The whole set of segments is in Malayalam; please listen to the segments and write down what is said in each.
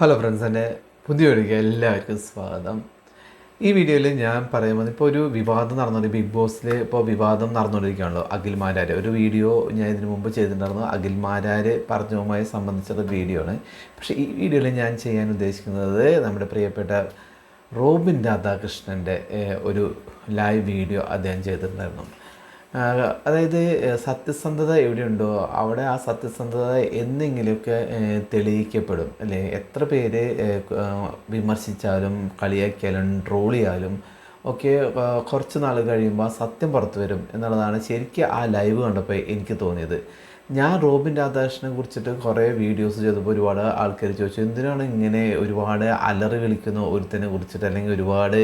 ഹലോ ഫ്രണ്ട്സ് എന്റെ പുതിയ വീഡിയോയ്ക്ക് എല്ലാവർക്കും സ്വാഗതം. ഈ വീഡിയോയിൽ ഞാൻ പറയുമ്പോൾ ഇപ്പോൾ ഒരു വിവാദം നടന്നത് ബിഗ് ബോസിൽ ഇപ്പോൾ വിവാദം നടന്നുകൊണ്ടിരിക്കുകയാണല്ലോ അഖിൽമാരാര്. ഒരു വീഡിയോ ഞാൻ ഇതിനു മുമ്പ് ചെയ്തിട്ടുണ്ടായിരുന്നു. അഖിൽമാരാര് പറഞ്ഞവുമായി സംബന്ധിച്ചുള്ള വീഡിയോ ആണ് പക്ഷേ ഈ വീഡിയോയിൽ ഞാൻ ചെയ്യാൻ ഉദ്ദേശിക്കുന്നത് നമ്മുടെ പ്രിയപ്പെട്ട റോബിൻ രാധാകൃഷ്ണന്റെ ഒരു ലൈവ് വീഡിയോ അദ്ദേഹം ചെയ്തിട്ടുണ്ടായിരുന്നു. അതായത് സത്യസന്ധത എവിടെയുണ്ടോ അവിടെ ആ സത്യസന്ധത എന്നെങ്കിലുമൊക്കെ തെളിയിക്കപ്പെടും. അല്ലേ? എത്ര പേര് വിമർശിച്ചാലും കളിയാക്കിയാലും ട്രോൾ ചെയ്യാലും ഒക്കെ കുറച്ച് നാൾ കഴിയുമ്പോൾ സത്യം പുറത്തു വരും എന്നുള്ളതാണ് ശരിക്കും ആ ലൈവ് കണ്ടപ്പോൾ എനിക്ക് തോന്നിയത്. ഞാൻ റോബിൻ രാധാകൃഷ്ണനെ കുറിച്ചിട്ട് കുറേ വീഡിയോസ് ചെയ്തപ്പോൾ ഒരുപാട് ആൾക്കാർ ചോദിച്ചു എന്തിനാണ് ഇങ്ങനെ ഒരുപാട് അലറി വിളിക്കുന്ന ഒരുത്തനെ കുറിച്ചിട്ട് അല്ലെങ്കിൽ ഒരുപാട്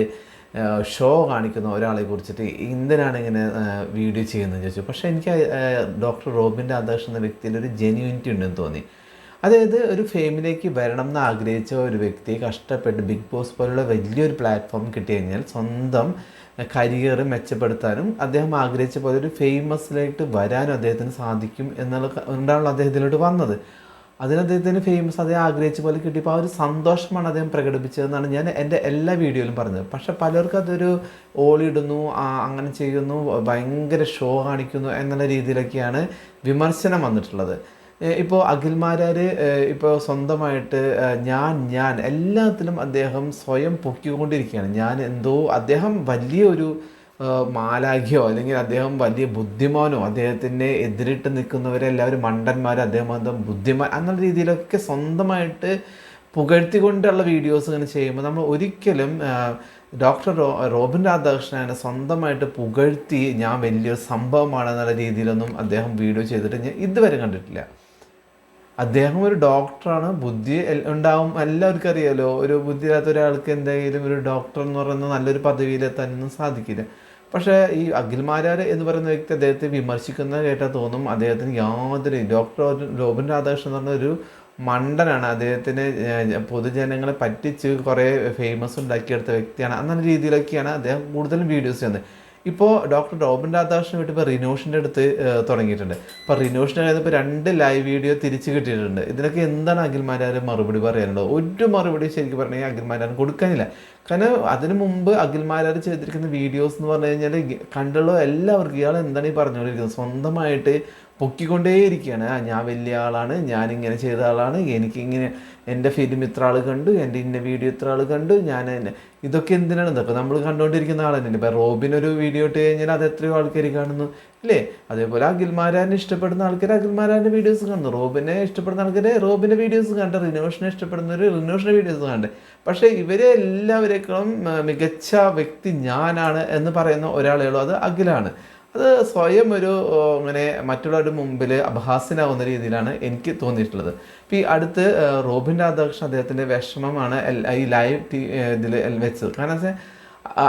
ഷോ കാണിക്കുന്ന ഒരാളെ കുറിച്ചിട്ട് എന്തിനാണ് ഇങ്ങനെ വീഡിയോ ചെയ്യുന്നത് ചോദിച്ചു. പക്ഷേ എനിക്ക് ഡോക്ടർ റോബിന്റെ രാധാകൃഷ്ണൻ എന്ന വ്യക്തിയിൽ ഒരു ജെന്യൂനിറ്റി ഉണ്ടെന്ന് തോന്നി. അതായത് ഒരു ഫെയിമിലേക്ക് വരണം എന്ന് ആഗ്രഹിച്ച ഒരു വ്യക്തി കഷ്ടപ്പെട്ട് ബിഗ് ബോസ് പോലുള്ള വലിയൊരു പ്ലാറ്റ്ഫോം കിട്ടി കഴിഞ്ഞാൽ സ്വന്തം കരിയർ മെച്ചപ്പെടുത്താനും അദ്ദേഹം ആഗ്രഹിച്ച പോലെ ഒരു ഫേമസിലായിട്ട് വരാനും അദ്ദേഹത്തിന് സാധിക്കും എന്നുള്ള കൊണ്ടാണല്ലോ അദ്ദേഹത്തിലോട്ട് വന്നത്. അതിന് അദ്ദേഹത്തിന് ഫേമസ് അദ്ദേഹം ആഗ്രഹിച്ച പോലെ കിട്ടിയപ്പോൾ ആ ഒരു സന്തോഷമാണ് അദ്ദേഹം പ്രകടിപ്പിച്ചതെന്നാണ് ഞാൻ എന്റെ എല്ലാ വീഡിയോയിലും പറഞ്ഞത്. പക്ഷെ പലർക്കും അതൊരു ഓളിടുന്നു ആ, അങ്ങനെ ചെയ്യുന്നു ഭയങ്കര ഷോ കാണിക്കുന്നു എന്നുള്ള രീതിയിലൊക്കെയാണ് വിമർശനം വന്നിട്ടുള്ളത്. ഇപ്പോൾ അഖിൽമാരാർ ഇപ്പോൾ സ്വന്തമായിട്ട് ഞാൻ ഞാൻ എല്ലാത്തിലും അദ്ദേഹം സ്വയം പൊക്കിക്കൊണ്ടിരിക്കുകയാണ്. ഞാൻ എന്തോ അദ്ദേഹം വലിയൊരു മാലാഖ്യോ അല്ലെങ്കിൽ അദ്ദേഹം വലിയ ബുദ്ധിമാനോ അദ്ദേഹത്തിന്റെ എതിരിട്ട് നിൽക്കുന്നവരെ എല്ലാവരും മണ്ടന്മാർ അദ്ദേഹം അദ്ദേഹം ബുദ്ധിമാൻ എന്നുള്ള രീതിയിലൊക്കെ സ്വന്തമായിട്ട് പുകഴ്ത്തിക്കൊണ്ടുള്ള വീഡിയോസ് ഇങ്ങനെ ചെയ്യുമ്പോൾ നമ്മൾ ഒരിക്കലും ഡോക്ടർ റോ റോബിൻ രാധാകൃഷ്ണനെ സ്വന്തമായിട്ട് പുകഴ്ത്തി ഞാൻ വലിയൊരു സംഭവമാണ് എന്നുള്ള രീതിയിലൊന്നും അദ്ദേഹം വീഡിയോ ചെയ്തിട്ട് ഞാൻ ഇതുവരെ കണ്ടിട്ടില്ല. അദ്ദേഹം ഒരു ഡോക്ടറാണ് ബുദ്ധി ഉണ്ടാവും എല്ലാവർക്കും അറിയാലോ ഒരു ബുദ്ധിയില്ലാത്ത ഒരാൾക്ക് എന്തെങ്കിലും ഒരു ഡോക്ടർ എന്ന് പറയുന്ന നല്ലൊരു പദവിയിലെത്താനൊന്നും സാധിക്കില്ല. പക്ഷേ ഈ അഖിൽമാരാർ എന്ന് പറയുന്ന വ്യക്തി അദ്ദേഹത്തെ വിമർശിക്കുന്ന കേട്ടാൽ തോന്നും അദ്ദേഹത്തിന് യാതൊരു ഡോക്ടർ റോബിൻ രാധാകൃഷ്ണൻ എന്ന് പറഞ്ഞ ഒരു മണ്ടനാണ്. അദ്ദേഹത്തിന് പൊതുജനങ്ങളെ പറ്റിച്ച് കുറേ ഫേമസ് ഉണ്ടാക്കിയെടുത്ത വ്യക്തിയാണ്. അങ്ങനെ രീതിയിലൊക്കെയാണ് അദ്ദേഹം കൂടുതലും വീഡിയോസ് ചെയ്യുന്നത്. ഇപ്പോൾ ഡോക്ടർ റോബിൻ രാധാകൃഷ്ണൻ വീട്ടിൽ ഇപ്പോൾ റിനോഷിന്റെ അടുത്ത് തുടങ്ങിയിട്ടുണ്ട്. അപ്പോൾ റിനോഷിന്റെ കയ്യിൽ ഇപ്പോൾ രണ്ട് ലൈവ് വീഡിയോ തിരിച്ച് കിട്ടിയിട്ടുണ്ട്. ഇതിനൊക്കെ എന്താണ് അഖിൽമാരാർ മറുപടി പറയാനുള്ളത്? ഒരു മറുപടി ശരിക്കും പറഞ്ഞാൽ അഖിൽമാരാർ കൊടുക്കാനില്ല. കാരണം അതിന് മുമ്പ് അഖിൽമാരാർ ചെയ്തിരിക്കുന്ന വീഡിയോസ് എന്ന് പറഞ്ഞു കഴിഞ്ഞാൽ കണ്ടുള്ള എല്ലാവർക്കും ഇയാൾ എന്താണ് ഈ പറഞ്ഞുകൊണ്ടിരിക്കുന്നത്? സ്വന്തമായിട്ട് പൊക്കിക്കൊണ്ടേയിരിക്കുകയാണ്. ആ ഞാൻ വലിയ ആളാണ് ഞാനിങ്ങനെ ചെയ്ത ആളാണ് എനിക്കിങ്ങനെ എന്റെ ഫിലിം ഇത്ര ആൾ കണ്ടു എന്റെ ഇന്ന വീഡിയോ ഇത്ര ആൾ കണ്ടു ഞാൻ ഇതൊക്കെ എന്തിനാണ് ഇതൊക്കെ നമ്മൾ കണ്ടുകൊണ്ടിരിക്കുന്ന ആൾ തന്നെയല്ലേ ഇപ്പം റോബിൻ ഒരു വീഡിയോ ഇട്ട് കഴിഞ്ഞാൽ അത് എത്രയോ ആൾക്കാർ കാണുന്നു ഇല്ലേ? അതേപോലെ അഖിൽമാരാനെ ഇഷ്ടപ്പെടുന്ന ആൾക്കാർ അഖിൽമാരാന്റെ വീഡിയോസ് കാണുന്നു. റോബിനെ ഇഷ്ടപ്പെടുന്ന ആൾക്കാർ റോബിന്റെ വീഡിയോസ് കണ്ട് റിനോഷിനെ ഇഷ്ടപ്പെടുന്നവർ റിനോഷിന്റെ വീഡിയോസ് കണ്ട്. പക്ഷേ ഇവരെ എല്ലാവരേക്കാളും മികച്ച വ്യക്തി ഞാനാണ് എന്ന് പറയുന്ന ഒരാളേ അത് അഖിലാണ്. അത് സ്വയം ഒരു ഇങ്ങനെ മറ്റുള്ളവരുടെ മുമ്പിൽ അപഹാസ്യനാവുന്ന രീതിയിലാണ് എനിക്ക് തോന്നിയിട്ടുള്ളത്. ഇപ്പോൾ ഈ അടുത്ത് റോബിൻ രാധാകൃഷ്ണൻ അദ്ദേഹത്തിന്റെ വിഷമമാണ് ഈ ലൈവ് ടി ഇതിൽ വെച്ചത്. കാരണം വെച്ചാൽ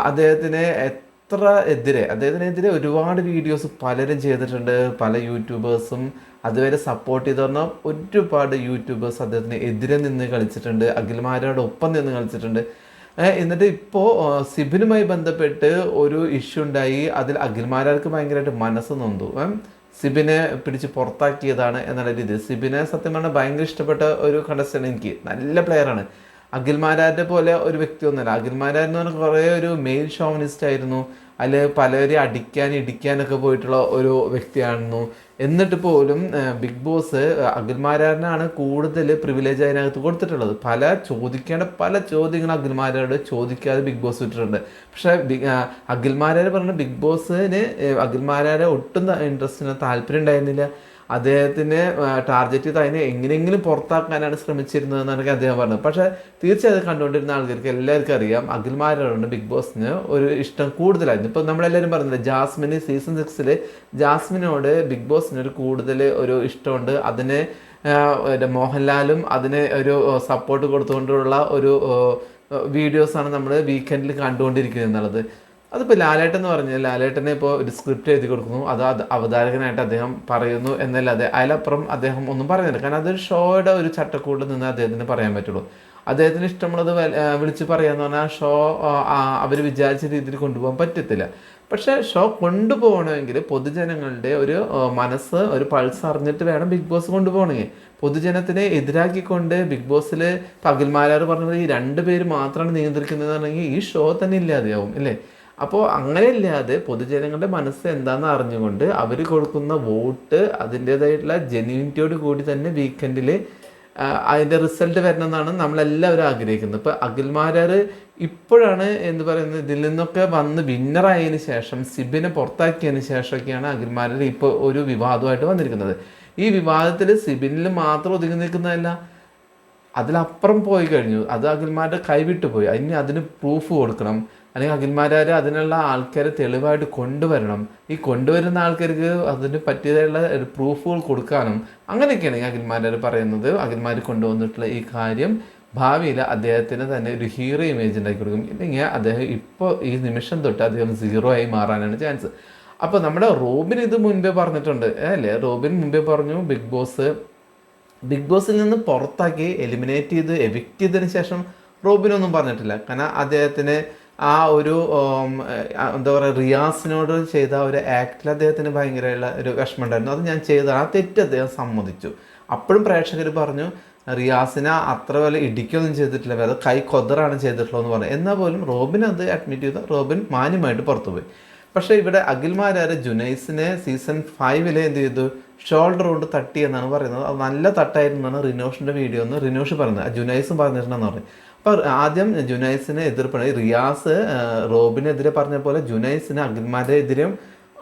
അദ്ദേഹത്തിന് എത്ര എതിരെ അദ്ദേഹത്തിനെതിരെ ഒരുപാട് വീഡിയോസ് പലരും ചെയ്തിട്ടുണ്ട്. പല യൂട്യൂബേഴ്സും അതുവരെ സപ്പോർട്ട് ചെയ്ത് പറഞ്ഞാൽ ഒരുപാട് യൂട്യൂബേഴ്സ് അദ്ദേഹത്തിന് എതിരെ നിന്ന് കളിച്ചിട്ടുണ്ട്. അഖിൽമാരോടൊപ്പം നിന്ന് കളിച്ചിട്ടുണ്ട്. എന്നിട്ട് ഇപ്പോൾ സിബിനുമായി ബന്ധപ്പെട്ട് ഒരു ഇഷ്യൂ ഉണ്ടായി. അതിൽ അഖിൽമാരാർക്ക് ഭയങ്കരമായിട്ട് മനസ്സ് നൊന്തു. സിബിനെ പിടിച്ച് പുറത്താക്കിയതാണ് എന്നുള്ള രീതിയിൽ. സിബിനെ സത്യം പറഞ്ഞാൽ ഭയങ്കര ഇഷ്ടപ്പെട്ട ഒരു കണ്ടസ്റ്റാണ് എനിക്ക്. നല്ല പ്ലെയറാണ് അഖിൽമാരാരുടെ പോലെ ഒരു വ്യക്തിയൊന്നുമല്ല. അഖിൽമാരാർ എന്ന് പറഞ്ഞാൽ കുറേ ഒരു മെയിൽ ഷോമനിസ്റ്റ് ആയിരുന്നു. അതിൽ പലരെയും അടിക്കാൻ ഇടിക്കാനൊക്കെ പോയിട്ടുള്ള ഒരു വ്യക്തിയായിരുന്നു എന്നിട്ട് പോലും ബിഗ് ബോസ് അഖിൽമാരാറിനാണ് കൂടുതൽ പ്രിവിലേജ് അതിനകത്ത് കൊടുത്തിട്ടുള്ളത്. പല ചോദിക്കേണ്ട പല ചോദ്യങ്ങൾ അഖിൽമാരോട് ചോദിക്കാതെ ബിഗ് ബോസ് വിട്ടിട്ടുണ്ട്. പക്ഷേ അഖിൽമാരാർ പറഞ്ഞ ബിഗ് ബോസിന് അഖിൽമാരാരെ ഒട്ടും ഇൻട്രസ്റ്റിന് താല്പര്യം ഉണ്ടായിരുന്നില്ല. അദ്ദേഹത്തിന് ടാർഗറ്റ് ചെയ്ത് അതിനെ എങ്ങനെയെങ്കിലും പുറത്താക്കാനാണ് ശ്രമിച്ചിരുന്നത് എന്നാണ് അദ്ദേഹം പറഞ്ഞത്. പക്ഷേ തീർച്ചയായും കണ്ടുകൊണ്ടിരുന്ന ആൾക്കാർക്ക് എല്ലാവർക്കും അറിയാം. അഖിൽമാരോട് ബിഗ് ബോസിന് ഒരു ഇഷ്ടം കൂടുതലായിരുന്നു. ഇപ്പോൾ നമ്മളെല്ലാവരും പറഞ്ഞില്ലേ ജാസ്മിന് സീസൺ സിക്സിൽ ജാസ്മിനോട് ബിഗ് ബോസിന് ഒരു കൂടുതൽ ഒരു ഇഷ്ടമുണ്ട്. അതിന് മോഹൻലാലും അതിന് ഒരു സപ്പോർട്ട് കൊടുത്തുകൊണ്ടുള്ള ഒരു വീഡിയോസാണ് നമ്മൾ വീക്കെൻഡിൽ കണ്ടുകൊണ്ടിരിക്കുന്നത് എന്നുള്ളത്. അതിപ്പോൾ ലാലേട്ടൻ എന്ന് പറഞ്ഞാൽ ലാലേട്ടനെ ഇപ്പോൾ ഒരു സ്ക്രിപ്റ്റ് എഴുതി കൊടുക്കുന്നു. അത് അവതാരകനായിട്ട് അദ്ദേഹം പറയുന്നു എന്നല്ലാതെ അതിലപ്പുറം അദ്ദേഹം ഒന്നും പറയുന്നില്ല. കാരണം അതൊരു ഷോയുടെ ഒരു ചട്ടക്കൂടിൽ നിന്ന് അദ്ദേഹത്തിന് പറയാൻ പറ്റുള്ളൂ. അദ്ദേഹത്തിന് ഇഷ്ടമുള്ളത് വിളിച്ച് പറയാന്ന് പറഞ്ഞാൽ ഷോ അവർ വിചാരിച്ച രീതിയിൽ കൊണ്ടുപോകാൻ പറ്റത്തില്ല. പക്ഷേ ഷോ കൊണ്ടുപോകണമെങ്കിൽ പൊതുജനങ്ങളുടെ ഒരു മനസ്സ് ഒരു പൾസ് അറിഞ്ഞിട്ട് വേണം ബിഗ് ബോസ് കൊണ്ടുപോകണമെങ്കിൽ. പൊതുജനത്തിനെ എതിരാക്കിക്കൊണ്ട് ബിഗ് ബോസിൽ പകൽമാരാർ പറഞ്ഞത് ഈ രണ്ട് പേര് മാത്രമാണ് നിയന്ത്രിക്കുന്നതെന്നുണ്ടെങ്കിൽ ഈ ഷോ തന്നെ ഇല്ലാതെയാവും അല്ലേ? അപ്പോൾ അങ്ങനെ ഇല്ലാതെ പൊതുജനങ്ങളുടെ മനസ്സ് എന്താണെന്ന് അറിഞ്ഞുകൊണ്ട് അവർ കൊടുക്കുന്ന വോട്ട് അതിന്റേതായിട്ടുള്ള ജെന്യൂനിറ്റിയോട് കൂടി തന്നെ വീക്കെൻഡിൽ അതിന്റെ റിസൾട്ട് വരണമെന്നാണ് നമ്മളെല്ലാവരും ആഗ്രഹിക്കുന്നത്. ഇപ്പോൾ അഖിൽമാരാർ ഇപ്പോഴാണ് എന്ന് പറയുന്നത് ഇതിൽ നിന്നൊക്കെ വന്ന് വിന്നറായതിന് ശേഷം സിബിനെ പുറത്താക്കിയതിന് ശേഷമൊക്കെയാണ് അഖിൽമാരാർ ഇപ്പോൾ ഒരു വിവാദമായിട്ട് വന്നിരിക്കുന്നത്. ഈ വിവാദത്തിൽ സിബിനിൽ മാത്രം ഒതുങ്ങി നിൽക്കുന്നതല്ല അതിലപ്പുറം പോയി കഴിഞ്ഞു. അത് അഖിൽമാരുടെ കൈവിട്ടു പോയി അതിന് അതിന് പ്രൂഫ് കൊടുക്കണം. അല്ലെങ്കിൽ അഖിൽമാരാർ അതിനുള്ള ആൾക്കാരെ തെളിവായിട്ട് കൊണ്ടുവരണം. ഈ കൊണ്ടുവരുന്ന ആൾക്കാർക്ക് അതിന് പറ്റിയതായുള്ള പ്രൂഫുകൾ കൊടുക്കാനും അങ്ങനെയൊക്കെയാണ് ഈ അഖിൽമാരാർ പറയുന്നത്. അഖിൽമാർ കൊണ്ടുവന്നിട്ടുള്ള ഈ കാര്യം ഭാവിയിൽ അദ്ദേഹത്തിന് തന്നെ ഒരു ഹീറോ ഇമേജ് ഉണ്ടാക്കി കൊടുക്കും. ഇല്ലെങ്കിൽ അദ്ദേഹം ഇപ്പോൾ ഈ നിമിഷം തൊട്ട് അദ്ദേഹം സീറോ ആയി മാറാനാണ് ചാൻസ് അപ്പോൾ നമ്മുടെ റോബിൻ ഇത് മുൻപേ പറഞ്ഞിട്ടുണ്ട്. അല്ലേ? റോബിൻ മുൻപേ പറഞ്ഞു ബിഗ് ബോസ് ബിഗ് ബോസിൽ നിന്ന് പുറത്താക്കി എലിമിനേറ്റ് ചെയ്ത് എവിക്റ്റ് ചെയ്തതിന് ശേഷം റോബിനൊന്നും പറഞ്ഞിട്ടില്ല. കാരണം അദ്ദേഹത്തിന് ആ ഒരു എന്താ പറയുക റിയാസിനോട് ചെയ്ത ഒരു ആക്ടിൽ അദ്ദേഹത്തിന് ഭയങ്കരമുള്ള ഒരു വിഷമം ഉണ്ടായിരുന്നു അത് ഞാൻ ചെയ്ത ആ തെറ്റ് അദ്ദേഹം സമ്മതിച്ചു. അപ്പോഴും പ്രേക്ഷകർ പറഞ്ഞു റിയാസിനെ അത്ര വല്ല ഇടിക്കൊന്നും ചെയ്തിട്ടില്ല വേറെ കൈ കൊതറാണ് ചെയ്തിട്ടുള്ളത് എന്ന് പറഞ്ഞു. എന്നാൽ പോലും റോബിൻ അത് അഡ്മിറ്റ് ചെയ്തു റോബിൻ മാന്യമായിട്ട് പുറത്തുപോയി. പക്ഷേ ഇവിടെ അഖിൽമാരാര് ജുനൈസിനെ സീസൺ ഫൈവിലെ എന്ത് ചെയ്തു? ഷോൾഡർ കൊണ്ട് തട്ടി എന്നാണ് പറയുന്നത്. അത് നല്ല തട്ടായിരുന്നു എന്നാണ് റിനോഷിന്റെ വീഡിയോ എന്ന് റിനോഷ് പറയുന്നത് ജുനൈസും പറഞ്ഞിട്ടുണ്ടെന്ന് പറഞ്ഞു. ആദ്യം ജുനൈസിനെ എതിർപ്പാണ് റിയാസ് റോബിനെതിരെ പറഞ്ഞ പോലെ ജുനൈസിന് അഗ്നിമാരെതിരെയും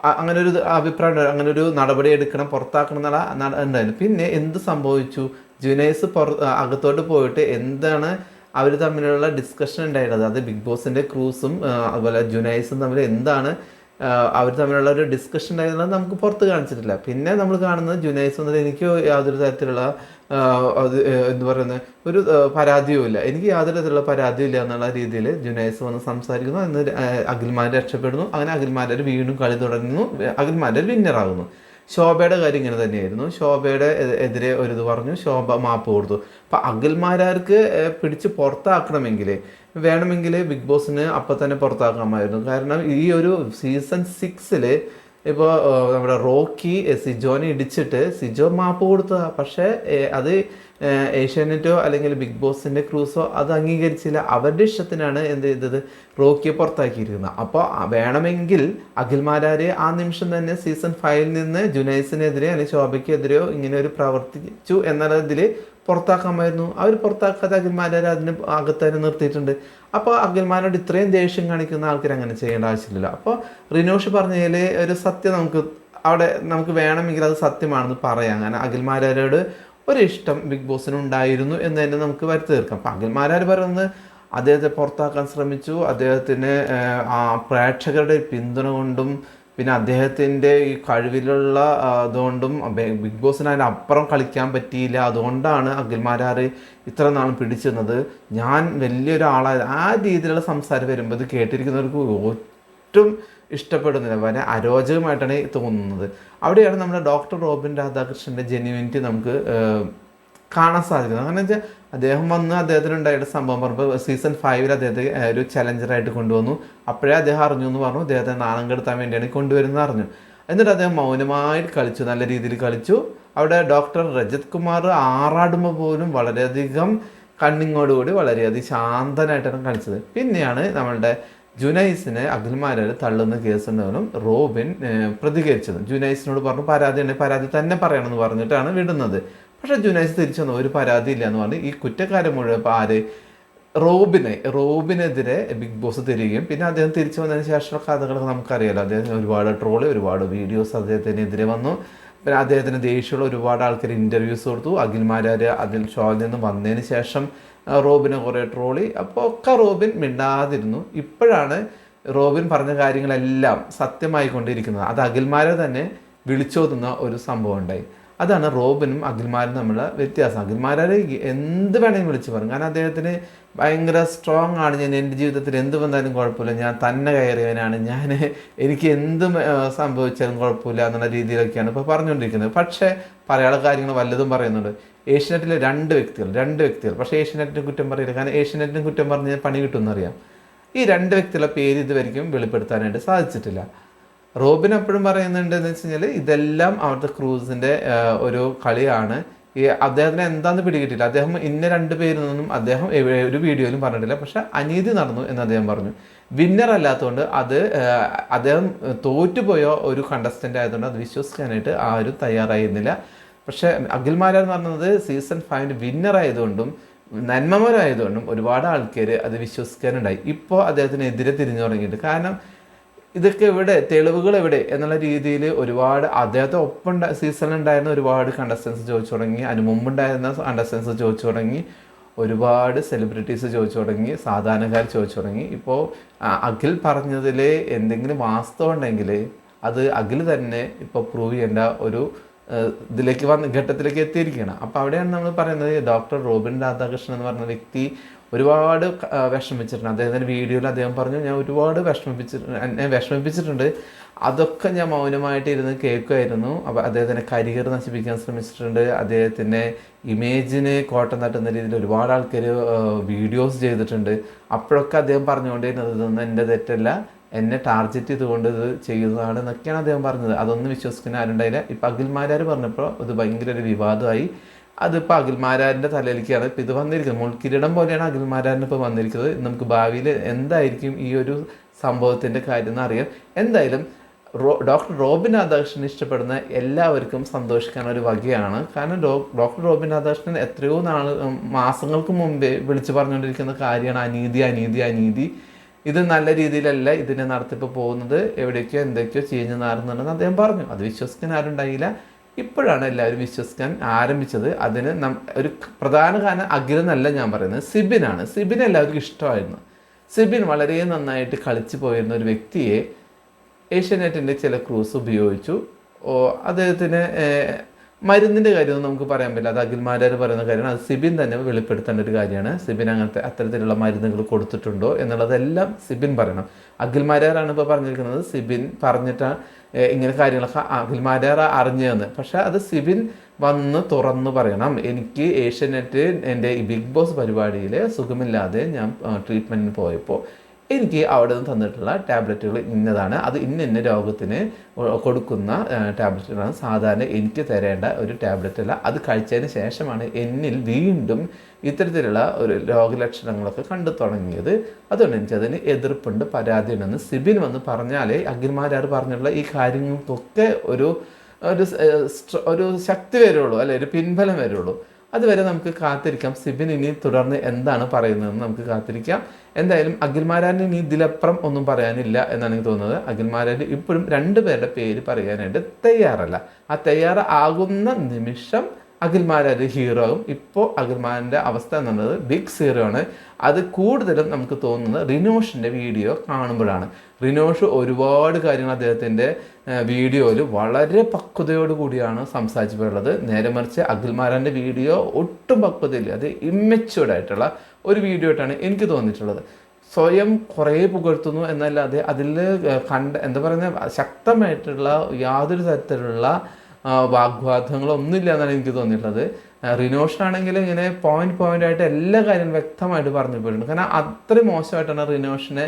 അങ്ങനെ ഒരു അഭിപ്രായം അങ്ങനെ ഒരു നടപടി എടുക്കണം പുറത്താക്കണം എന്നുള്ള ഉണ്ടായിരുന്നു. പിന്നെ എന്ത് സംഭവിച്ചു? ജുനൈസ് പുറ അകത്തോട്ട് പോയിട്ട് എന്താണ് അവർ തമ്മിലുള്ള ഡിസ്കഷൻ ഉണ്ടായിരുന്നത്? അത് ബിഗ് ബോസിന്റെ ക്രൂസും അതുപോലെ ജുനൈസും തമ്മിൽ എന്താണ് അവർ തമ്മിലുള്ള ഒരു ഡിസ്കഷൻ ഉണ്ടായിരുന്നത് നമുക്ക് പുറത്ത് കാണിച്ചിട്ടില്ല. പിന്നെ നമ്മൾ കാണുന്നത് ജുനൈസ് എന്നത് എനിക്ക് യാതൊരു തരത്തിലുള്ള അത് എന്ന് പറയുന്നത് ഒരു ആ, പരാതിയും ഇല്ല എനിക്ക് യാതൊരു തരത്തിലുള്ള പരാതിയും ഇല്ല എന്നുള്ള രീതിയിൽ ജുനൈസ് വന്ന് സംസാരിക്കുന്നു. എന്ന് അഖിൽമാരെ രക്ഷപ്പെടുന്നു. അങ്ങനെ അഖിൽമാരെ വീണ്ടും കളി തുടരുന്നു. അഖിൽമാരെ വിന്നറാകുന്നു ശോഭയുടെ കാര്യം ഇങ്ങനെ തന്നെയായിരുന്നു. ശോഭയുടെ എതിരെ ഒരു ഇത് പറഞ്ഞു. ശോഭ മാപ്പ് കൊടുത്തു. അപ്പം അഖിൽമാരാർക്ക് പിടിച്ച് പുറത്താക്കണമെങ്കിൽ വേണമെങ്കിൽ ബിഗ് ബോസിന് അപ്പം തന്നെ പുറത്താക്കാമായിരുന്നു. കാരണം ഈ ഒരു സീസൺ സിക്സിൽ ഇപ്പോൾ നമ്മുടെ റോക്കി സിജോനെ ഇടിച്ചിട്ട് സിജോ മാപ്പ് കൊടുത്തതാണ് പക്ഷേ അത് ഏഷ്യാനെറ്റോ അല്ലെങ്കിൽ ബിഗ് ബോസിന്റെ ക്രൂസോ അത് അംഗീകരിച്ചില്ല. അവരുടെ ഇഷ്ടത്തിനാണ് എന്ത് ചെയ്തത്? റോക്കിയെ പുറത്താക്കിയിരിക്കുന്നത്. അപ്പോൾ വേണമെങ്കിൽ അഖിൽമാരാരെ ആ നിമിഷം തന്നെ സീസൺ ഫൈവിൽ നിന്ന് ജുനൈസിനെതിരെ അല്ലെങ്കിൽ ശോഭയ്ക്കെതിരെയോ ഇങ്ങനെ ഒരു പ്രവർത്തിച്ചു എന്നതിൽ പുറത്താക്കാമായിരുന്നു. അവർ പുറത്താക്കാതെ അഖിൽമാരാരെ അതിന് അകത്തന്നെ നിർത്തിയിട്ടുണ്ട്. അപ്പോൾ അഖിൽമാരോട് ഇത്രയും ദേഷ്യം കാണിക്കുന്ന ആൾക്കാർ അങ്ങനെ ചെയ്യേണ്ട ആവശ്യമില്ല അപ്പോൾ റിനോഷ് പറഞ്ഞതിൽ ഒരു സത്യം നമുക്ക് അവിടെ നമുക്ക് വേണമെങ്കിൽ അത് സത്യമാണെന്ന് പറയാം. അങ്ങനെ അഖിൽമാരോട് ഒരു ഇഷ്ടം ബിഗ് ബോസിന് ഉണ്ടായിരുന്നു എന്ന് തന്നെ നമുക്ക് വരുത്തി തീർക്കാം. പകൽമാരാർ പറയുന്നത് അദ്ദേഹത്തെ പുറത്താക്കാൻ ശ്രമിച്ചു. അദ്ദേഹത്തിന് പ്രേക്ഷകരുടെ പിന്തുണ കൊണ്ടും പിന്നെ അദ്ദേഹത്തിന്റെ ഈ കഴിവിലുള്ള അതുകൊണ്ടും ബിഗ് ബോസിന് അതിനപ്പുറം കളിക്കാൻ പറ്റിയില്ല. അതുകൊണ്ടാണ് അഖിൽമാരാർ ഇത്ര നാളും പിടിച്ചിരുന്നത്. ഞാൻ വലിയൊരാളായ ആ രീതിയിലുള്ള സംസാരം വരുമ്പോൾ ഇത് കേട്ടിരിക്കുന്നവർക്ക് ഒട്ടും ഇഷ്ടപ്പെടുന്നില്ല വളരെ അരോചകമായിട്ടാണ് തോന്നുന്നത്. അവിടെയാണ് നമ്മുടെ ഡോക്ടർ റോബിൻ രാധാകൃഷ്ണന്റെ ജെന്യൂനിറ്റി നമുക്ക് കാണാൻ സാധിക്കുന്നത്. അങ്ങനെ വെച്ചാൽ അദ്ദേഹം വന്ന് അദ്ദേഹത്തിന് ഉണ്ടായിട്ട് സംഭവം പറഞ്ഞപ്പോൾ സീസൺ ഫൈവിൽ അദ്ദേഹത്തെ ഒരു ചലഞ്ചറായിട്ട് കൊണ്ടുവന്നു. അപ്പോഴേ അദ്ദേഹം അറിഞ്ഞു എന്ന് പറഞ്ഞു. അദ്ദേഹത്തെ നാണം കെടുത്താൻ വേണ്ടിയാണ് കൊണ്ടുവരുന്നത് അറിഞ്ഞു. എന്നിട്ട് അദ്ദേഹം മൗനമായിട്ട് കളിച്ചു. നല്ല രീതിയിൽ കളിച്ചു. അവിടെ ഡോക്ടർ രജത് കുമാർ ആറാടുമ്പോൾ പോലും വളരെയധികം കണ്ണിങ്ങോടുകൂടി വളരെയധികം ശാന്തനായിട്ടാണ് കളിച്ചത്. പിന്നെയാണ് നമ്മളുടെ ജുനൈസിനെ അഖിൽമാരാർ തള്ളുന്ന കേസുണ്ടാവും റോബിൻ പ്രതികരിച്ചത്. ജുനൈസിനോട് പറഞ്ഞു പരാതി ഉണ്ടെങ്കിൽ പരാതി തന്നെ പറയണമെന്ന് പറഞ്ഞിട്ടാണ് വിടുന്നത്. പക്ഷേ ജുനൈസ് തിരിച്ചു വന്നു ഒരു പരാതി ഇല്ല എന്ന് പറഞ്ഞ് ഈ കുറ്റക്കാരൻ മുഴുവൻ ആര്? റോബിനെ റോബിനെതിരെ ബിഗ് ബോസ് തിരികെയും പിന്നെ അദ്ദേഹം തിരിച്ചു വന്നതിന് ശേഷമുള്ള കഥകളൊക്കെ നമുക്കറിയാലോ. അദ്ദേഹം ഒരുപാട് ട്രോൾ ഒരുപാട് വീഡിയോസ് അദ്ദേഹത്തിനെതിരെ വന്നു. പിന്നെ അദ്ദേഹത്തിന് ദേഷ്യമുള്ള ഒരുപാട് ആൾക്കാർ ഇന്റർവ്യൂസ് കൊടുത്തു. അഖിൽമാരാർ അതിൽ ഷോയിൽ നിന്ന് വന്നതിന് ശേഷം റോബിനെ കുറേ ട്രോളി. അപ്പോൾ ഒക്കെ റോബിൻ മിണ്ടാതിരുന്നു. ഇപ്പോഴാണ് റോബിൻ പറഞ്ഞ കാര്യങ്ങളെല്ലാം സത്യമായി കൊണ്ടിരിക്കുന്നത്. അത് അഖിൽമാരെ തന്നെ വിളിച്ചോതുന്ന ഒരു സംഭവം ഉണ്ടായി. അതാണ് റോബിനും അഖിൽമാരും തമ്മിലുള്ള വ്യത്യാസം. അഖിൽമാരെ എന്ത് വേണമെങ്കിലും വിളിച്ച് പറയും. കാരണം അദ്ദേഹത്തിന് ഭയങ്കര സ്ട്രോങ് ആണ്. ഞാൻ എന്റെ ജീവിതത്തിൽ എന്ത് വന്നാലും കുഴപ്പമില്ല. ഞാൻ തന്നെ കയറിയവനാണ്. ഞാൻ എനിക്ക് എന്തും സംഭവിച്ചാലും കുഴപ്പമില്ല എന്നുള്ള രീതിയിലൊക്കെയാണ് ഇപ്പോൾ പറഞ്ഞുകൊണ്ടിരിക്കുന്നത്. പക്ഷേ പറയാനുള്ള കാര്യങ്ങൾ വല്ലതും പറയുന്നുണ്ട്. ഏഷ്യനെറ്റിലെ രണ്ട് വ്യക്തികൾ രണ്ട് വ്യക്തികൾ. പക്ഷേ ഏഷ്യനെറ്റിന് കുറ്റം പറയില്ല. കാരണം ഏഷ്യനെറ്റിന് കുറ്റം പറഞ്ഞ് പണി കിട്ടുമെന്നറിയാം ഈ രണ്ട് വ്യക്തികളുടെ പേര് ഇതുവരെയും വെളിപ്പെടുത്താനായിട്ട് സാധിച്ചിട്ടില്ല. റോബിൻ എപ്പോഴും പറയുന്നുണ്ട് എന്ന് വെച്ച് കഴിഞ്ഞാൽ ഇതെല്ലാം അവിടുത്തെ ക്രൂസിന്റെ ഒരു കളിയാണ്. ഈ അദ്ദേഹത്തിന് എന്താണെന്ന് പിടികിട്ടില്ല അദ്ദേഹം ഇന്ന രണ്ട് പേരിൽ അദ്ദേഹം ഒരു വീഡിയോയിലും പറഞ്ഞിട്ടില്ല. പക്ഷേ അനീതി നടന്നു എന്ന് അദ്ദേഹം പറഞ്ഞു. വിന്നർ അല്ലാത്തതുകൊണ്ട് അത് അദ്ദേഹം തോറ്റുപോയ ഒരു കണ്ടസ്റ്റന്റ് ആയതുകൊണ്ട് അത് വിശ്വസിക്കാനായിട്ട് ആരും തയ്യാറായിരുന്നില്ല. പക്ഷെ അഖിൽമാരാർ എന്ന് പറഞ്ഞത് സീസൺ ഫൈവിന്റെ വിന്നർ ആയതുകൊണ്ടും നന്മമരായതുകൊണ്ടും ഒരുപാട് ആൾക്കാർ അത് വിശ്വസിക്കാനുണ്ടായി. ഇപ്പോൾ അദ്ദേഹത്തിനെതിരെ തിരിഞ്ഞു തുടങ്ങിയിട്ട് കാരണം ഇതൊക്കെ എവിടെ? തെളിവുകൾ എവിടെ? എന്നുള്ള രീതിയിൽ ഒരുപാട് അദ്ദേഹത്തെ ഒപ്പം സീസണിൽ ഉണ്ടായിരുന്ന ഒരുപാട് കണ്ടസ്റ്റൻസ് ചോദിച്ചു തുടങ്ങി. അതിന് മുമ്പുണ്ടായിരുന്ന കണ്ടസ്റ്റൻസ് ചോദിച്ചു തുടങ്ങി. ഒരുപാട് സെലിബ്രിറ്റീസ് ചോദിച്ചു തുടങ്ങി. സാധാരണക്കാർ ചോദിച്ചു തുടങ്ങി. ഇപ്പോൾ അഖിൽ പറഞ്ഞതിൽ എന്തെങ്കിലും വാസ്തവം ഉണ്ടെങ്കിൽ അത് അഖിൽ തന്നെ ഇപ്പോൾ പ്രൂവ് ചെയ്യേണ്ട ഒരു ഇതിലേക്ക് വന്ന് ഘട്ടത്തിലേക്ക് എത്തിയിരിക്കുകയാണ്. അപ്പോൾ അവിടെയാണ് നമ്മൾ പറയുന്നത് ഡോക്ടർ റോബിൻ രാധാകൃഷ്ണൻ എന്ന് പറഞ്ഞ വ്യക്തി ഒരുപാട് വിഷമിച്ചിട്ടുണ്ട്. അദ്ദേഹത്തിന്റെ വീഡിയോയിൽ അദ്ദേഹം പറഞ്ഞു ഞാൻ ഒരുപാട് വിഷമിപ്പിച്ചിട്ടുണ്ട് എന്നെ വിഷമിപ്പിച്ചിട്ടുണ്ട്. അതൊക്കെ ഞാൻ മൗനമായിട്ട് ഇരുന്ന് കേൾക്കുമായിരുന്നു അപ്പോൾ അദ്ദേഹത്തിന്റെ കരിയർ നശിപ്പിക്കാൻ ശ്രമിച്ചിട്ടുണ്ട്. അദ്ദേഹത്തിന്റെ ഇമേജിന് കോട്ടം തട്ടുന്ന രീതിയിൽ ഒരുപാട് ആൾക്കാർ വീഡിയോസ് ചെയ്തിട്ടുണ്ട്. അപ്പോഴൊക്കെ അദ്ദേഹം പറഞ്ഞുകൊണ്ടിരുന്നത് ഇതൊന്നും എന്റെ തെറ്റല്ല. എന്നെ ടാർഗറ്റ് ചെയ്തുകൊണ്ട് ഇത് ചെയ്യുന്നതാണ് എന്നൊക്കെയാണ് അദ്ദേഹം പറഞ്ഞത്. അതൊന്നും വിശ്വസിക്കുന്ന ആരുണ്ടായില്ല ഇപ്പം അഖിൽമാരാർ പറഞ്ഞപ്പോൾ ഇത് ഭയങ്കര ഒരു വിവാദമായി. അതിപ്പോൾ അഖിൽമാരാറിന്റെ തലയിലേക്കാണ് ഇപ്പം ഇത് വന്നിരിക്കുന്നത്. മുൾക്കിരീടം പോലെയാണ് അഖിൽമാരാറിന് ഇപ്പോൾ വന്നിരിക്കുന്നത്. നമുക്ക് ഭാവിയിൽ എന്തായിരിക്കും ഈ ഒരു സംഭവത്തിന്റെ കാര്യം എന്ന് അറിയാം. എന്തായാലും റോ ഡോക്ടർ റോബിൻ രാധാകൃഷ്ണൻ ഇഷ്ടപ്പെടുന്ന എല്ലാവർക്കും സന്തോഷിക്കാൻ ഒരു വകയാണ്. കാരണം ഡോ ഡോക്ടർ റോബിൻ രാധാകൃഷ്ണൻ എത്രയോ നാൾ മാസങ്ങൾക്ക് മുമ്പേ വിളിച്ചു പറഞ്ഞുകൊണ്ടിരിക്കുന്ന കാര്യമാണ്. അനീതി അനീതി അനീതി. ഇത് നല്ല രീതിയിലല്ല ഇതിനെ നടത്തിപ്പ് പോകുന്നത് എവിടേക്കോ എന്തൊക്കെയോ ചേഞ്ച് നാറുന്നുണ്ടെന്ന് അദ്ദേഹം പറഞ്ഞു. അത് വിശ്വസിക്കാൻ ആരും ഉണ്ടായില്ല. ഇപ്പോഴാണ് എല്ലാവരും വിശ്വസിക്കാൻ ആരംഭിച്ചത്. അതിന് നം ഒരു പ്രധാന കാരണം അഗ്രനല്ല ഞാൻ പറയുന്നത്. സിബിനാണ്. സിബിൻ എല്ലാവർക്കും ഇഷ്ടമായിരുന്നു. സിബിൻ വളരെ നന്നായിട്ട് കളിച്ചു പോയിരുന്ന ഒരു വ്യക്തിയെ ഏഷ്യാനെറ്റിന്റെ ചില ക്രൂസ് ഉപയോഗിച്ചു. അദ്ദേഹത്തിന് മരുന്നിന്റെ കാര്യമൊന്നും നമുക്ക് പറയാൻ പറ്റില്ല. അത് അഖിൽമാരാർ പറയുന്ന കാര്യമാണ്. അത് സിബിൻ തന്നെ വെളിപ്പെടുത്തേണ്ട ഒരു കാര്യമാണ്. സിബിൻ അങ്ങനത്തെ അത്തരത്തിലുള്ള മരുന്നുകൾ കൊടുത്തിട്ടുണ്ടോ എന്നുള്ളതെല്ലാം സിബിൻ പറയണം. അഖിൽമാരാറാണ് ഇപ്പോൾ പറഞ്ഞിരിക്കുന്നത്. സിബിൻ പറഞ്ഞിട്ടാണ് ഇങ്ങനെ കാര്യങ്ങളൊക്കെ അഖിൽമാരാർ അറിഞ്ഞതെന്ന് പക്ഷേ അത് സിബിൻ വന്ന് തുറന്നു പറയണം. എനിക്ക് ഏഷ്യനെറ്റ് എന്റെ ബിഗ് ബോസ് പരിപാടിയിൽ സുഖമില്ലാതെ ഞാൻ ട്രീറ്റ്മെന്റിന് പോയപ്പോൾ എനിക്ക് അവിടെ നിന്ന് തന്നിട്ടുള്ള ടാബ്ലറ്റുകൾ ഇന്നതാണ്. അത് ഇന്ന ഇന്ന രോഗത്തിന് കൊടുക്കുന്ന ടാബ്ലറ്റുകളാണ്. സാധാരണ എനിക്ക് തരേണ്ട ഒരു ടാബ്ലറ്റ് അല്ല അത് കഴിച്ചതിന് ശേഷമാണ് എന്നിൽ വീണ്ടും ഇത്തരത്തിലുള്ള ഒരു രോഗലക്ഷണങ്ങളൊക്കെ കണ്ടു തുടങ്ങിയത്. അതുകൊണ്ട് എനിക്കതിന് എതിർപ്പുണ്ട് പരാതിയുണ്ടെന്ന് സിബിൻ വന്ന് പറഞ്ഞാലേ അഗ്നിമാരാർ പറഞ്ഞിട്ടുള്ള ഈ കാര്യങ്ങൾക്കൊക്കെ ഒരു ഒരു ഒരു ശക്തി വരുള്ളൂ അല്ലെ? ഒരു പിൻബലം വരുള്ളൂ. അതുവരെ നമുക്ക് കാത്തിരിക്കാം. സിബിൻ ഇനി തുടർന്ന് എന്താണ് പറയുന്നതെന്ന് നമുക്ക് കാത്തിരിക്കാം. എന്തായാലും അഖിൽമാരാന് ഇനി ഇതിലപ്പുറം ഒന്നും പറയാനില്ല എന്നാണ് എനിക്ക് തോന്നുന്നത്. അഖിൽമാരാന് ഇപ്പോഴും രണ്ട് പേരുടെ പേര് പറയാനായിട്ട് തയ്യാറല്ല. ആ തയ്യാറാകുന്ന നിമിഷം അഖിൽമാരാൻ ഹീറോ ആകും. ഇപ്പോൾ അഖിൽമാരന്റെ അവസ്ഥ എന്നുള്ളത് ബിഗ് സീറോ ആണ്. അത് കൂടുതലും നമുക്ക് തോന്നുന്നത് റിനോഷിന്റെ വീഡിയോ കാണുമ്പോഴാണ്. റിനോഷ് ഒരുപാട് കാര്യങ്ങൾ അദ്ദേഹത്തിന്റെ വീഡിയോയിൽ വളരെ പക്വതയോട് കൂടിയാണ് സംസാരിച്ചിട്ടുള്ളത്. നേരെ മറിച്ച് അഖിൽമാരാന്റെ വീഡിയോ ഒട്ടും പക്വതയില്ല. അത് ഇമ്മച്ചുവേർഡ് ആയിട്ടുള്ള ഒരു വീഡിയോ ആയിട്ടാണ് എനിക്ക് തോന്നിയിട്ടുള്ളത്. സ്വയം കുറേ പുകഴ്ത്തുന്നു എന്നല്ലാതെ അതിൽ കണ്ട എന്താ പറയുക ശക്തമായിട്ടുള്ള യാതൊരു തരത്തിലുള്ള ആ, വാഗ്വാദങ്ങളൊന്നുമില്ല എന്നാണ് എനിക്ക് തോന്നിയിട്ടുള്ളത്. റിനോഷനാണെങ്കിൽ ഇങ്ങനെ പോയിന്റ് പോയിന്റ് ആയിട്ട് എല്ലാ കാര്യവും വ്യക്തമായിട്ട് പറഞ്ഞു പോയിട്ടുണ്ട്. കാരണം അത്രയും മോശമായിട്ടാണ് റിനോഷിനെ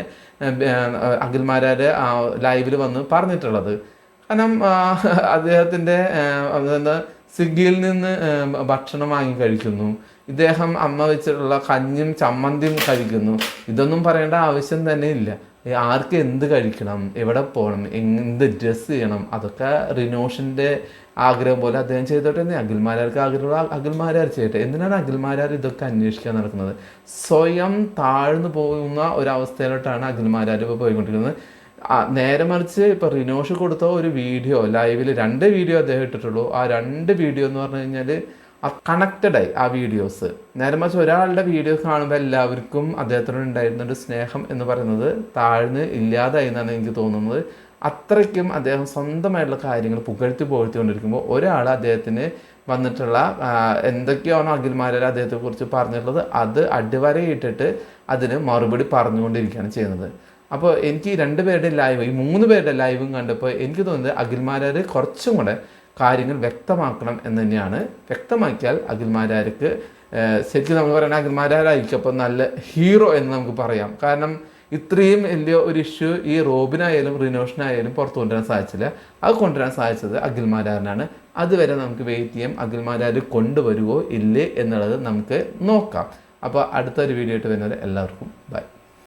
അഖിൽമാരാര് ലൈവിൽ വന്ന് പറഞ്ഞിട്ടുള്ളത്. കാരണം അദ്ദേഹത്തിന്റെ സ്വിഗ്ഗിയിൽ നിന്ന് ഭക്ഷണം വാങ്ങി കഴിക്കുന്നു. ഇദ്ദേഹം അമ്മ വെച്ചിട്ടുള്ള കഞ്ഞും ചമ്മന്തിയും കഴിക്കുന്നു. ഇതൊന്നും പറയേണ്ട ആവശ്യം തന്നെ ഇല്ല. ആർക്ക് എന്ത് കഴിക്കണം? എവിടെ പോകണം? എന്ത് ഡ്രസ്സ് ചെയ്യണം? അതൊക്കെ റിനോഷിന്റെ ആഗ്രഹം പോലെ അദ്ദേഹം ചെയ്തോട്ടെ തന്നെ അഖിൽമാരാർക്ക് ആഗ്രഹമുള്ള അഖിൽമാരാർ ചെയ്യട്ടെ. എന്തിനാണ് അഖിൽമാരാർ ഇതൊക്കെ അന്വേഷിക്കാൻ നടക്കുന്നത്? സ്വയം താഴ്ന്നു പോകുന്ന ഒരവസ്ഥയിലോട്ടാണ് അഖിൽമാരാർ ഇപ്പോൾ പോയിക്കൊണ്ടിരിക്കുന്നത്. നേരെ മറിച്ച് ഇപ്പോൾ റിനോഷ് കൊടുത്ത ഒരു വീഡിയോ ലൈവിൽ രണ്ട് വീഡിയോ അദ്ദേഹം ഇട്ടിട്ടുള്ളൂ. ആ രണ്ട് വീഡിയോ എന്ന് പറഞ്ഞു കഴിഞ്ഞാൽ കണക്റ്റഡ് ആയി ആ വീഡിയോസ്. നേരെ മറിച്ച് ഒരാളുടെ വീഡിയോ കാണുമ്പോൾ എല്ലാവർക്കും അദ്ദേഹത്തിനോട് ഉണ്ടായിരുന്ന ഒരു സ്നേഹം എന്ന് പറയുന്നത് താഴ്ന്ന് ഇല്ലാതായി എന്നാണ് എനിക്ക് തോന്നുന്നത്. അത്രയ്ക്കും അദ്ദേഹം സ്വന്തമായിട്ടുള്ള കാര്യങ്ങൾ പുകഴ്ത്തി പുകഴ്ത്തിക്കൊണ്ടിരിക്കുമ്പോൾ ഒരാൾ അദ്ദേഹത്തിന് വന്നിട്ടുള്ള എന്തൊക്കെയാണോ അദ്ദേഹത്തെ അദ്ദേഹത്തെക്കുറിച്ച് പറഞ്ഞിട്ടുള്ളത് അത് അടിവരയിട്ടിട്ട് അതിന് മറുപടി പറഞ്ഞുകൊണ്ടിരിക്കുകയാണ് ചെയ്യുന്നത്. അപ്പോൾ എനിക്ക് ഈ രണ്ട് പേരുടെ ലൈവ് ഈ മൂന്ന് പേരുടെ ലൈവും കണ്ടപ്പോൾ എനിക്ക് തോന്നുന്നത് അഖിൽമാരാർ കുറച്ചും കൂടെ കാര്യങ്ങൾ വ്യക്തമാക്കണം എന്ന് തന്നെയാണ്. വ്യക്തമാക്കിയാൽ അഖിൽമാരാർക്ക് ശരിക്കും നമുക്ക് പറയുന്ന അഖിൽമാരായിരിക്കും അപ്പോൾ നല്ല ഹീറോ എന്ന് നമുക്ക് പറയാം. കാരണം ഇത്രയും വലിയ ഒരു ഇഷ്യൂ ഈ റോബിനായാലും റിനോഷനായാലും പുറത്തു കൊണ്ടുവരാൻ സാധിച്ചില്ല. അത് കൊണ്ടുവരാൻ സാധിച്ചത് അഖിൽമാരാറിനാണ് അതുവരെ നമുക്ക് വെയിറ്റ് ചെയ്യാം. അഖിൽമാരാർ കൊണ്ടുവരുമോ ഇല്ലേ എന്നുള്ളത് നമുക്ക് നോക്കാം. അപ്പോൾ അടുത്തൊരു വീഡിയോ ആയിട്ട് വരുന്നത് എല്ലാവർക്കും ബൈ